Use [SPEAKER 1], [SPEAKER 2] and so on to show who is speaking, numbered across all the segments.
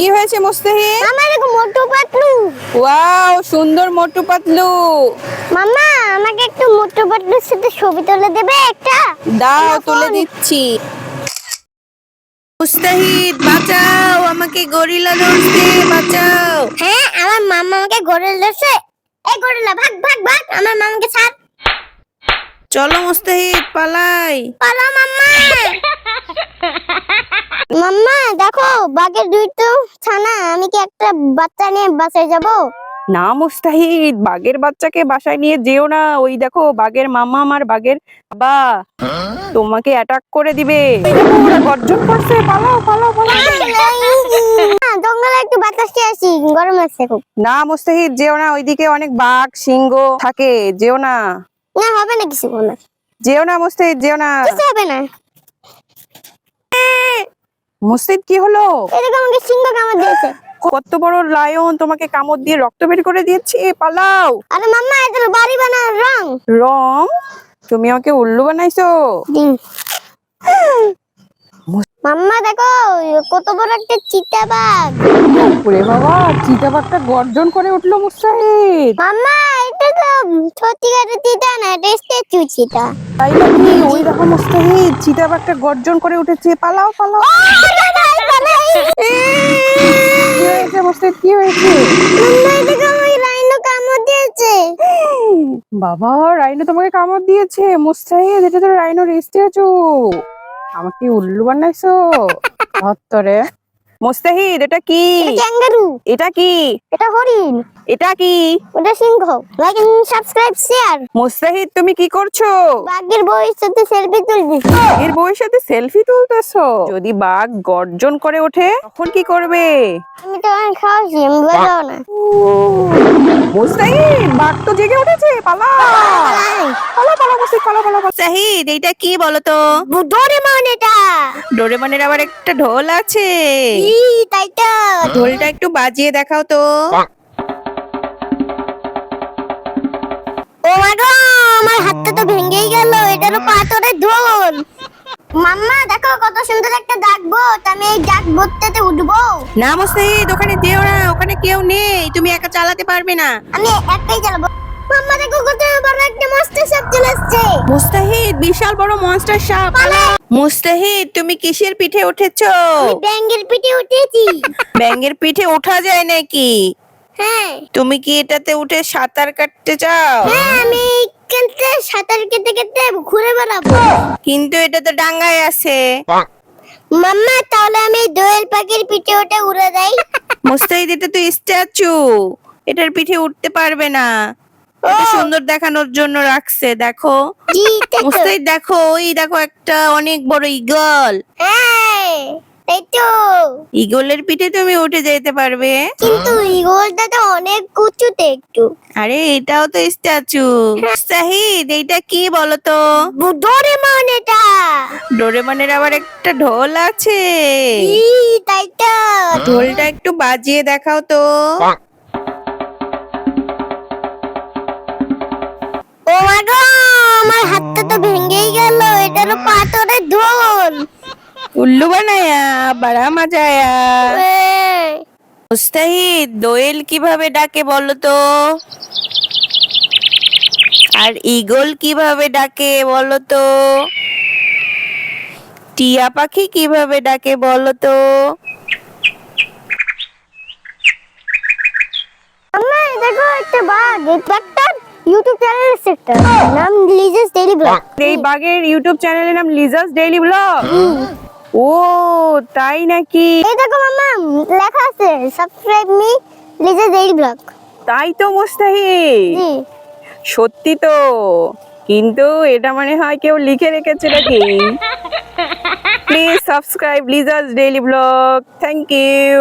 [SPEAKER 1] কি হয়েছে মুস্তাহিদ?
[SPEAKER 2] মামা দেখো মোটু পাতলু।
[SPEAKER 1] ওয়াও সুন্দর মোটু পাতলু।
[SPEAKER 2] মামা আমাকে একটু মোটু পাতলুর সাথে ছবি তুলে দেবে একটা?
[SPEAKER 1] দাও তুলে দিচ্ছি। মুস্তাহিদ বাঁচাও আমাকে গরিলা ধরছে বাঁচাও।
[SPEAKER 2] হ্যাঁ আমার মামা আমাকে গড়ে ধরছে এই গরিলা ভাগ ভাগ ভাগ। আমার মামাকে ছাড়।
[SPEAKER 1] চলো মুস্তাহিদ পালাই।
[SPEAKER 2] পালা মাম্মা। মাম্মা দেখো বাঘের দুইটো ছানা আমি কি একটা বাচ্চা নিয়ে বাসায় যাব?
[SPEAKER 1] না মুস্তাহিদ বাঘের বাচ্চাকে বাসায় নিয়ে যেও না। ওই দেখো বাঘের মামা আমার বাঘের বাবা। তোমাকে অ্যাটাক করে দিবে। ওরা গর্জন করছে পালাও পালাও পালাও।
[SPEAKER 2] জঙ্গলে একটু বাতাস খেয়ে আসি গরম লাগছে খুব।
[SPEAKER 1] না মুস্তাহিদ যেও না। ওইদিকে অনেক বাঘ সিংহ থাকে যেও না।
[SPEAKER 2] না হবে না কিছু বলে
[SPEAKER 1] যেও না মুস্তাহিদ যেও না।
[SPEAKER 2] কিছু হবে না।
[SPEAKER 1] মুস্তাহিদ কি হলো?
[SPEAKER 2] এদিকে আমাকে সিংহ কামড় দিয়েছে।
[SPEAKER 1] কত বড় লায়ন তোমাকে কামড় দিয়ে রক্ত বের করে দিয়েছে পালাও।
[SPEAKER 2] আরে মাম্মা এটা বাড়ি বানানোর রং।
[SPEAKER 1] রং? তুমি আমাকে উল্লু বানাইছো?
[SPEAKER 2] মাম্মা দেখো কত বড় একটা চিতা বাঘ।
[SPEAKER 1] ওরে বাবা চিতাবাঘটা গর্জন করে উঠল মুস্তাহিদ
[SPEAKER 2] মাম্মা এটা তো সত্যিকারের চিতা না এটা স্ট্যাচু চিতা।
[SPEAKER 1] তাই নাকি? ওই দেখো মুস্তাহিদ চিতাবাঘটা গর্জন করে উঠেছে। পালাও পালাও। কি হয়েছে মুস্তাহিদ কি বাবা রাইনো তোমাকে কামড় দিয়েছে। মুস্তাহিদ এটা তো রাইনো রেস্টে আছো আমাকে উল্লু বানাইছো। হত্তরে মুস্তাহিদ এটা কি?
[SPEAKER 2] এটা ক্যাঙ্গারু
[SPEAKER 1] এটা কি?
[SPEAKER 2] এটা হরিণ।
[SPEAKER 1] এটা কি?
[SPEAKER 2] ওটা সিংহ। Like and subscribe share
[SPEAKER 1] Mustahid তুমি কি করছ?
[SPEAKER 2] বাঘের বউয়ের সাথে সেলফি তুলবি।
[SPEAKER 1] এর বউয়ের সাথে সেলফি তুলতেছো? যদি বাঘ গর্জন করে ওঠে তখন কি করবে?
[SPEAKER 2] আমি তো অনেক খাওয়াছি আমি বোঝাও না।
[SPEAKER 1] মুস্তাহিদ বাঘ তো জেগে উঠেছে পালা। পালা পালা মুস্তাহিদ পালা পালা মুস্তাহিদ এইটা কি বলো তো?
[SPEAKER 2] ডোরেমন এটা।
[SPEAKER 1] ডোরেমনের আবার একটা ঢোল আছে।
[SPEAKER 2] ই তাই তো।
[SPEAKER 1] ঢোলটা একটু বাজিয়ে দেখাও তো।
[SPEAKER 2] ও মা গো আমার হাতটা তো ভেঙেই গেল এটার পাথরের ঢোল। মাম্মা দেখো কত সুন্দর একটা ডাক বোট আমি এই ডাক বোটটাতে উঠবো।
[SPEAKER 1] না মুস্তাহিদ ওখানে যেও না ওখানে কেউ নেই তুমি একা চালাতে পারবে না।
[SPEAKER 2] আমি একটাই চালাবো। মাম্মা দেখো কত বড় একটা মাস্টার সাপ চলে আসছে।
[SPEAKER 1] মুস্তাহিদ বিশাল বড় মনস্টার সাপ। মুস্তাহিদ তুমি কিসের পিঠে উঠেছো?
[SPEAKER 2] আমি ব্যাঙ্গের পিঠে উঠেছি।
[SPEAKER 1] ব্যাঙের পিঠে ওঠা যায় নাকি?
[SPEAKER 2] হ্যাঁ।
[SPEAKER 1] তুমি কি এটাতে উঠে সাঁতার কাটতে চাও?
[SPEAKER 2] হ্যাঁ আমি এইখানতে সাঁতার কেটে কেটে ঘুরে বেড়াবো।
[SPEAKER 1] কিন্তু এটা তো ডাঙ্গায় আছে।
[SPEAKER 2] মাম্মা তাহলে আমি দোয়েল পাখির পিঠে উঠে উড়ে যাই।
[SPEAKER 1] মুস্তাহিদ এটা তো স্ট্যাচু এটার পিঠে উঠতে পারবে না। সুন্দর দেখানোর জন্য রাখছে দেখো। মুস্তাহিদ দেখো। ওই দেখো একটা অনেক বড় ইগল ইগলের পিঠে তুমি উঠে যেতে পারবে।
[SPEAKER 2] কিন্তু ইগলটা তো অনেক উঁচুতে একটু।
[SPEAKER 1] আরে এটাও তো স্ট্যাচু মুস্তাহিদ এইটা কি বলো তো
[SPEAKER 2] ডোরেমন এটা।
[SPEAKER 1] ডোরেমনের আবার একটা ঢোল আছে।
[SPEAKER 2] তাই তো।
[SPEAKER 1] ঢোলটা একটু বাজিয়ে দেখাও তো।
[SPEAKER 2] আমার হাতটা তো ভেঙেই গেল এটারও পাথরের ঢোল
[SPEAKER 1] উল্লু বানায়া বাড়া মাজায়া। মুস্তাহিদ দোয়েল কীভাবে ডাকে বলো তো? আর ইগল কীভাবে ডাকে বলো তো? টিয়া পাখি কীভাবে ডাকে বলো তো?
[SPEAKER 2] দেখো একটা বাঘ ইউটিউব চ্যানেল একটা নাম লিজেস ডেইলি ব্লগ
[SPEAKER 1] এই বাঘের ইউটিউব চ্যানেলের নাম লিজাস ডেইলি ব্লগ ও তাই নাকি?
[SPEAKER 2] এই দেখো মামা লেখা আছে subscribe me Liza's daily vlog
[SPEAKER 1] তাই তো মুস্তাহিদ। সত্যি তো। কিন্তু এটা মনে হয় কেউ লিখে রেখেছে নাকি? Please subscribe Liza's daily vlog thank you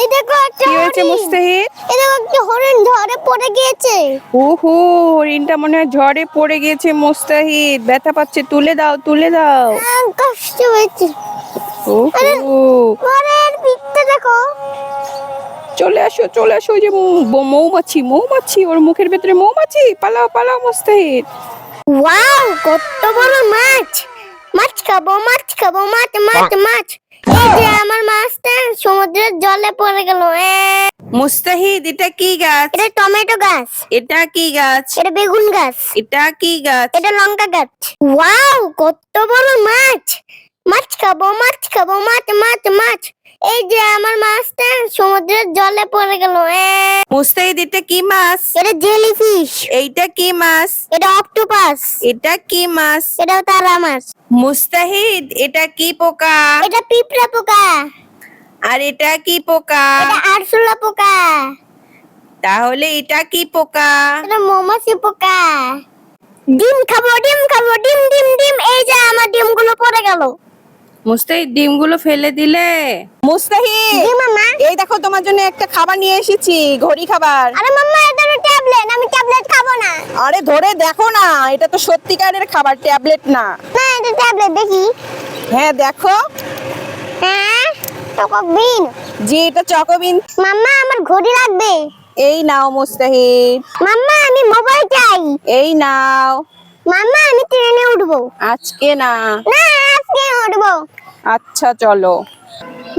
[SPEAKER 2] এই দেখো একটা
[SPEAKER 1] কি হয়েছে মুস্তাহিদ?
[SPEAKER 2] এই দেখো একটা হরিণ ধরে পড়ে গিয়েছে।
[SPEAKER 1] ওহো হরিণটা মনে হয় ঝড়ে পড়ে গেছে মুস্তাহিদ। ব্যথা পাচ্ছে তুলে দাও তুলে দাও।
[SPEAKER 2] কষ্ট হয়েছে।
[SPEAKER 1] ওহো।
[SPEAKER 2] ঘরের পিঠটা দেখো।
[SPEAKER 1] চলে আসো চলে আসো ওই যে মৌমাছি মৌমাছি ওর মুখের ভেতরে মৌমাছি। পালাও পালাও মুস্তাহিদ।
[SPEAKER 2] ওয়াও কত বড় মাছ। মাছ খাব মাছ খাব মাছ মাছ মাছ। এই যে আমার মাছটা সমুদ্র সমুদ্রের জলে পড়ে গেল এ,
[SPEAKER 1] মুস্তাহিদ এটা কি গাছ?
[SPEAKER 2] এটা টমেটো গাছ।
[SPEAKER 1] এটা কি গাছ?
[SPEAKER 2] এটা বেগুন গাছ।
[SPEAKER 1] এটা কি গাছ?
[SPEAKER 2] এটা লঙ্কা গাছ। ওয়াও কত বড় মাছ। মাছ খাব মাছ খাব মাছ মাছ মাছ। এই যে আমার মাছটা সমুদ্রের জলে পড়ে গেল
[SPEAKER 1] মুস্তাহিদ এটা কি মাছ?
[SPEAKER 2] এটা জেলিফিশ।
[SPEAKER 1] এইটা কি মাছ?
[SPEAKER 2] এটা অক্টোপাস।
[SPEAKER 1] এটা কি মাছ?
[SPEAKER 2] এটা তারা মাছ।
[SPEAKER 1] মুস্তাহিদ এটা কি পোকা?
[SPEAKER 2] এটা পিঁপড়া পোকা।
[SPEAKER 1] আর এটা কি পোকা?
[SPEAKER 2] এটা আরশোলা পোকা।
[SPEAKER 1] তাহলে এটা কি পোকা?
[SPEAKER 2] এটা মৌমাছি পোকা। ডিম খাব ডিম খাব ডিম ডিম ডিম। এই যে আমার ডিমগুলো পড়ে গেল।
[SPEAKER 1] মুস্তাহিদ ডিমগুলো ফেলে দিলে। মুস্তাহিদ
[SPEAKER 2] জি মামা।
[SPEAKER 1] এই দেখো তোমার জন্য একটা খাবার নিয়ে এসেছি ঘড়ি খাবার।
[SPEAKER 2] আরে মাম্মা এটা তো ট্যাবলেট আমি ট্যাবলেট খাব না।
[SPEAKER 1] আরে ধরে দেখো না এটা তো সত্যিকারের খাবার ট্যাবলেট না।
[SPEAKER 2] না এটা ট্যাবলেট দেখি।
[SPEAKER 1] হ্যাঁ দেখো।
[SPEAKER 2] হ্যাঁ বিন
[SPEAKER 1] যে এটা চকোবিন।
[SPEAKER 2] মাম্মা আমার ঘড়ি লাগবে।
[SPEAKER 1] এই নাও মুস্তাহিদ
[SPEAKER 2] মাম্মা আমি মোবাইল চাই।
[SPEAKER 1] এই নাও।
[SPEAKER 2] মাম্মা আমি ট্রেনে উঠবো।
[SPEAKER 1] আজকে না।
[SPEAKER 2] না উঠবো?
[SPEAKER 1] আচ্ছা চলো।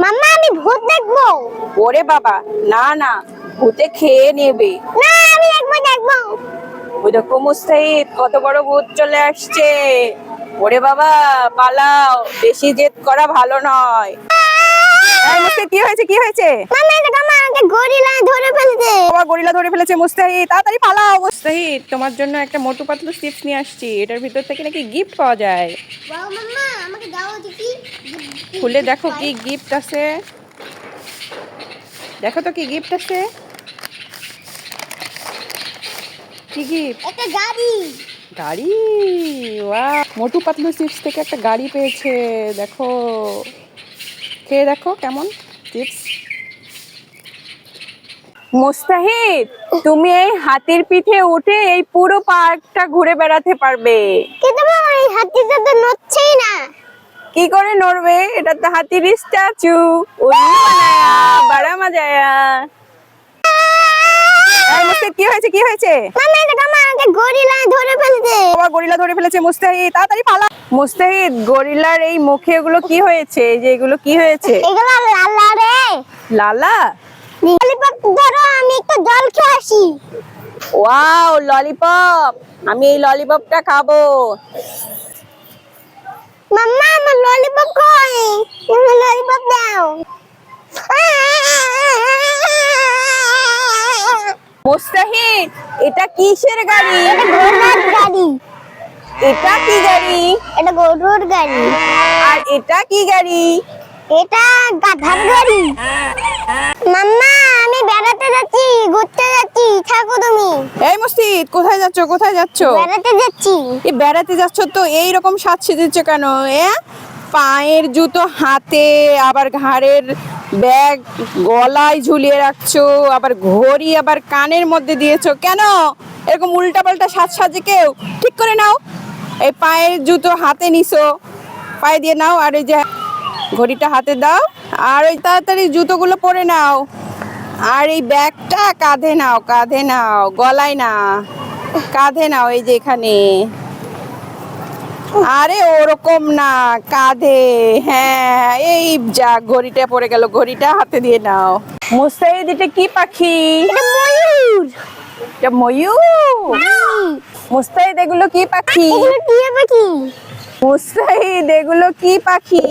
[SPEAKER 2] মাম্মা আমি ভূত দেখব।
[SPEAKER 1] ওরে বাবা না না ভূতে খেয়ে নেবে।
[SPEAKER 2] না আমি দেখব দেখব।
[SPEAKER 1] ওই দেখো মুস্তাহিদ কত বড় ভূত চলে আসছে। ওরে বাবা পালাও বেশি জেদ করা ভালো নয়। কি হয়েছে কি হয়েছে?
[SPEAKER 2] মাম্মা এটা আমাকে গরিলা ধরে ফেলছে
[SPEAKER 1] বাবা গরিলা ধরে ফেলেছে মুস্তাহিদ। তাড়াতাড়ি পালাও মুস্তাহিদ। তোমার জন্য একটা মোটু পাতলু চিপস নিয়ে আসছি। এটার ভিতর থেকে নাকি গিফট পাওয়া যায়।
[SPEAKER 2] বাবা মাম্মা আমাকে দাও দেখি
[SPEAKER 1] খুলে দেখো কি গিফট আছে। দেখো তো কি গিফট আছে। কি গিফট
[SPEAKER 2] একটা গাড়ি।
[SPEAKER 1] গাড়ি? ওয়া মোটু পাতলু চিপস থেকে একটা গাড়ি পেয়েছে। দেখো। খেয়ে দেখো কেমন চিপস মুস্তাহিদ তুমি এই হাতির পিঠে উঠে এই পুরো পার্কটা ঘুরে বেড়াতে পারবে।
[SPEAKER 2] কিন্তু বাবা এই হাতিটা তো নড়ছেই না।
[SPEAKER 1] কি করে নড়বে? এটা তো হাতির স্ট্যাচু। বড়া মজা আয়া এই মুস্তাহিদ কি হয়েছে কি হয়েছে?
[SPEAKER 2] মাম্মা এটা আমাকে গরিলা ধরে ফেলছে।
[SPEAKER 1] বাবা গরিলা ধরে ফেলেছে মুস্তাহিদ তাড়াতাড়ি পালা। মুস্তাহিদ গরিলার এই মুখে এগুলো কি হয়েছে? এই যে এগুলো কি হয়েছে?
[SPEAKER 2] এগুলো লালা রে।
[SPEAKER 1] লালা?
[SPEAKER 2] ললিপপ ধরো আমি একটু জল খেয়ে আসি।
[SPEAKER 1] Wow lollipop. আমি এই ললিপপটা খাব।
[SPEAKER 2] মাম্মা আমার ললিপপ কই ললিপপ দাও।
[SPEAKER 1] মুস্তাহিদ এটা কিসের গাড়ি?
[SPEAKER 2] এটা ঘোড়ার গাড়ি।
[SPEAKER 1] এটা কি গাড়ি?
[SPEAKER 2] এটা গরুর গাড়ি।
[SPEAKER 1] আর এটা কি গাড়ি?
[SPEAKER 2] এটা গাধার গাড়ি। মাম্মা আমি বেড়াতে যাচ্ছি ঘুরতে যাচ্ছি থাকো তুমি।
[SPEAKER 1] এই মুস্তিদ কোথায় যাচ্ছ কোথায় যাচ্ছ?
[SPEAKER 2] বেড়াতে যাচ্ছি।
[SPEAKER 1] এ বেড়াতে যাচ্ছ তো এই রকম সাজ সেজেছ কেন? এ? পায়ের জুতো হাতে আবার ঘাড়ের ব্যাগ গলায় ঝুলিয়ে রাখছো আবার ঘড়ি আবার কানের মধ্যে দিয়েছ। কেন? এরকম উল্টা পাল্টা সাজ সাজে কেউ ঠিক করে নাও। এই পায়ের জুতো হাতে নিছো পায়ে দিয়ে নাও আর এই যে ঘড়িটা হাতে দাও আর ওই তাড়াতাড়ি জুতোগুলো পরে নাও। আর এই ব্যাগটা কাঁধে নাও কাঁধে নাও গলায় না কাঁধে নাও এই যে এখানে। আরে ওরকম না কাঁধে হ্যাঁ এই যা ঘড়িটা পড়ে গেল ঘড়িটা হাতে দিয়ে নাও। মুস্তাহিদ এটা কি পাখি?
[SPEAKER 2] ময়ূর।
[SPEAKER 1] এটা ময়ূর? মুস্তাহিদ এগুলো কি পাখি?
[SPEAKER 2] টিয়া পাখি।
[SPEAKER 1] মুস্তাহিদ এগুলো কি পাখি?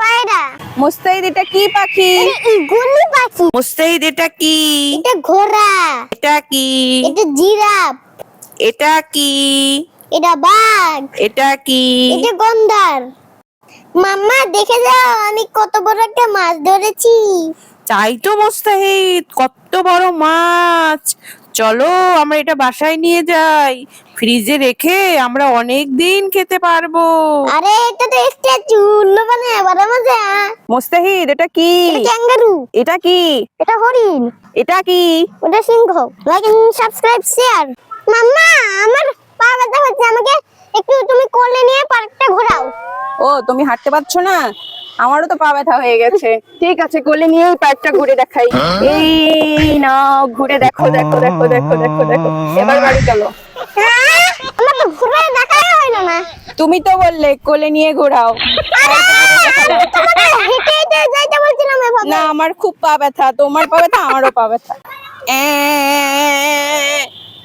[SPEAKER 2] পায়রা।
[SPEAKER 1] মুস্তাহিদ এটা কি পাখি?
[SPEAKER 2] ইগুলি পাখি।
[SPEAKER 1] মুস্তাহিদ এটা কি?
[SPEAKER 2] এটা ঘোড়া।
[SPEAKER 1] এটা কি?
[SPEAKER 2] এটা জিরাফ।
[SPEAKER 1] এটা কি?
[SPEAKER 2] এটা বাঘ।
[SPEAKER 1] এটা কি?
[SPEAKER 2] এটা গন্ডার মাম্মা দেখে যাও আমি কত বড় একটা মাছ ধরেছি।
[SPEAKER 1] তাই তো মুস্তাহিদ কত বড় মাছ। চলো আমরা এটা বাসায় নিয়ে যাই। ফ্রিজে রেখে আমরা অনেক দিন খেতে পারব।
[SPEAKER 2] আরে এটা তো স্ট্যাচু মানে বড় মজা
[SPEAKER 1] মুস্তাহিদ এটা কি?
[SPEAKER 2] এটা ক্যাঙ্গারু।
[SPEAKER 1] এটা কি?
[SPEAKER 2] এটা হরিণ।
[SPEAKER 1] এটা কি?
[SPEAKER 2] ওটা সিংহ। লাইক এন্ড সাবস্ক্রাইব শেয়ার মাম্মা আমার পা ব্যথা হচ্ছে আমাকে একটু তুমি কোলে নিয়ে পার্কটা ঘোরাও।
[SPEAKER 1] ও তুমি হাঁটতে পারছ না? আমারও তো পা ব্যথা হয়ে গেছে। ঠিক আছে কোলে নিয়ে এই পার্কটা ঘুরে দেখাই। এই না ঘুরে দেখো দেখো দেখো দেখো দেখো দেখো। এবার বাড়ি চলো। তুমি তো বললে কোলে নিয়ে ঘোরাও। না আমার খুব পা ব্যথা। তোমার পা ব্যথা আমারও পা ব্যথা।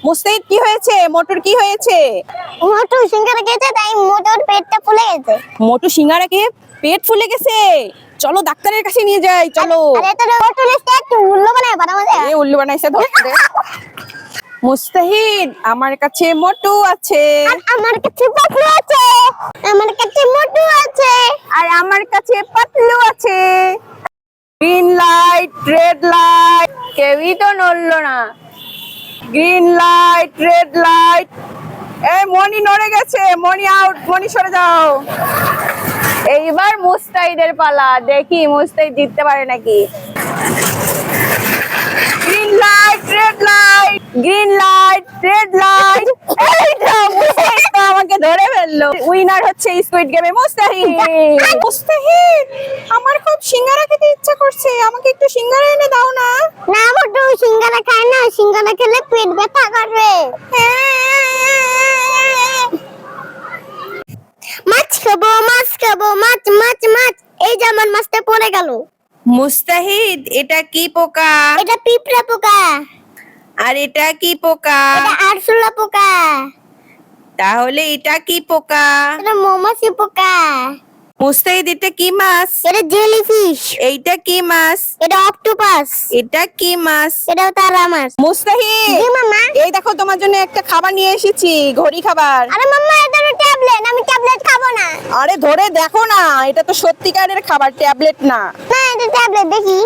[SPEAKER 1] মুস্তাহিদ কি হয়েছে? মোটর কি হয়েছে?
[SPEAKER 2] মোটু সিঙ্গারা খেয়েছে তাই মোটর পেটটা ফুলে গেছে।
[SPEAKER 1] মোটু সিঙ্গারা খেয়ে পেট ফুলে গেছে। চলো ডাক্তারের কাছে নিয়ে যাই চলো।
[SPEAKER 2] উল্লো
[SPEAKER 1] বানাইছে ধরতে মুস্তাহিদ আমার কাছে মোটু আছে।
[SPEAKER 2] আমার কাছে পাতলু আছে। আমার কাছে মোটু আছে।
[SPEAKER 1] আর আমার কাছে পাতলু আছে। গ্রিন লাইট রেড লাইট কেউই তো নড়লো না। গ্রিন লাইট রেড লাইট এই মনি নড়ে গেছে। মনি আউট মনি সরে যাও। এইবার মুস্তাইদের পালা দেখি মুস্তাহিদ জিততে পারে নাকি। Green light red light green light red light তো আমাকে ধরে ফেলল। উইনার হচ্ছে স্কুইড গেমে মুস্তাহিদ মুস্তাহিদ আমার খুব সিঙ্গারা খেতে ইচ্ছা করছে। আমাকে একটু সিঙ্গারা এনে দাও না।
[SPEAKER 2] না মোটু সিঙ্গারা খায় না। সিঙ্গারা খেলে পেট ব্যথা করবে। মাছ খাব মাছ খাব মাছ মাছ মাছ এই যে আমার মাছটা পড়ে গেল
[SPEAKER 1] মুস্তাহিদ এটা কি পোকা?
[SPEAKER 2] এটা পিঁপড়া পোকা।
[SPEAKER 1] আর এটা কি পোকা?
[SPEAKER 2] এটা আরশোলা পোকা।
[SPEAKER 1] তাহলে এটা কি পোকা?
[SPEAKER 2] এটা মৌমাছি পোকা।
[SPEAKER 1] মুস্তাহিদ এটা কি মাছ?
[SPEAKER 2] এটা জেলিফিশ।
[SPEAKER 1] এইটা কি মাছ?
[SPEAKER 2] এটা অক্টোপাস।
[SPEAKER 1] এটা কি মাছ?
[SPEAKER 2] এটাও তারা মাছ।
[SPEAKER 1] মুস্তাহিদ
[SPEAKER 2] জি মামা।
[SPEAKER 1] এই দেখো তোমার জন্য একটা খাবার নিয়ে এসেছি ঘড়ি খাবার।
[SPEAKER 2] আরে মাম্মা এটা তো ট্যাবলেট। আমি ট্যাবলেট খাব না।
[SPEAKER 1] আরে ধরে দেখো না এটা তো সত্যিকারের খাবার ট্যাবলেট না।
[SPEAKER 2] না এটা ট্যাবলেট দেখি।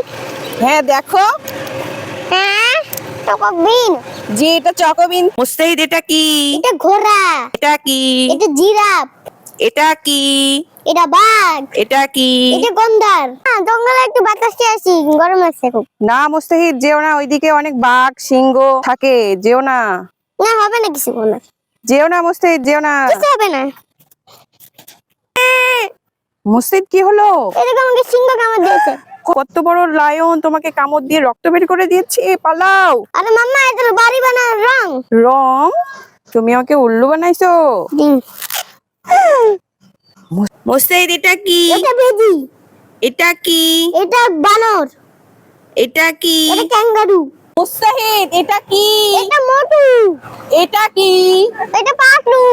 [SPEAKER 1] হ্যাঁ দেখো।
[SPEAKER 2] হ্যাঁ টকক বিন
[SPEAKER 1] যে এটা চকোবিন। মুস্তাহিদ এটা কি?
[SPEAKER 2] এটা ঘোড়া।
[SPEAKER 1] এটা কি?
[SPEAKER 2] এটা জিরাফ।
[SPEAKER 1] এটা কি?
[SPEAKER 2] এটা বাঘ।
[SPEAKER 1] এটা কি?
[SPEAKER 2] এটা গন্ধার। হ্যাঁ জঙ্গলে একটু বাতাস খেয়ে আসি গরম আছে খুব।
[SPEAKER 1] না মুস্তাহিদ যেও না ওইদিকে অনেক বাঘ সিংহ থাকে যেও না।
[SPEAKER 2] না হবে না কিছু বলে
[SPEAKER 1] যেও না মুস্তাহিদ যেও না।
[SPEAKER 2] কিছু হবে না।
[SPEAKER 1] মুস্তাহিদ কি হলো?
[SPEAKER 2] এরকম আমাকে সিংহ কামড় দিয়েছে।
[SPEAKER 1] কত বড় লায়ন তোমাকে কামড় দিয়ে রক্ত বের করে দিয়েছে? পালাও।
[SPEAKER 2] আরে মাম্মা এটা বাড়ি বানানোর রং।
[SPEAKER 1] রং? তুমি আমাকে উল্লু বানাইছো? মুস্তাহিদ এটা কি?
[SPEAKER 2] এটা বেজি
[SPEAKER 1] এটা কি?
[SPEAKER 2] এটা বানর।
[SPEAKER 1] এটা কি?
[SPEAKER 2] এটা ক্যাঙ্গারু।
[SPEAKER 1] মুস্তাহিদ এটা কি?
[SPEAKER 2] এটা মোটু।
[SPEAKER 1] এটা কি?
[SPEAKER 2] এটা পাটলু।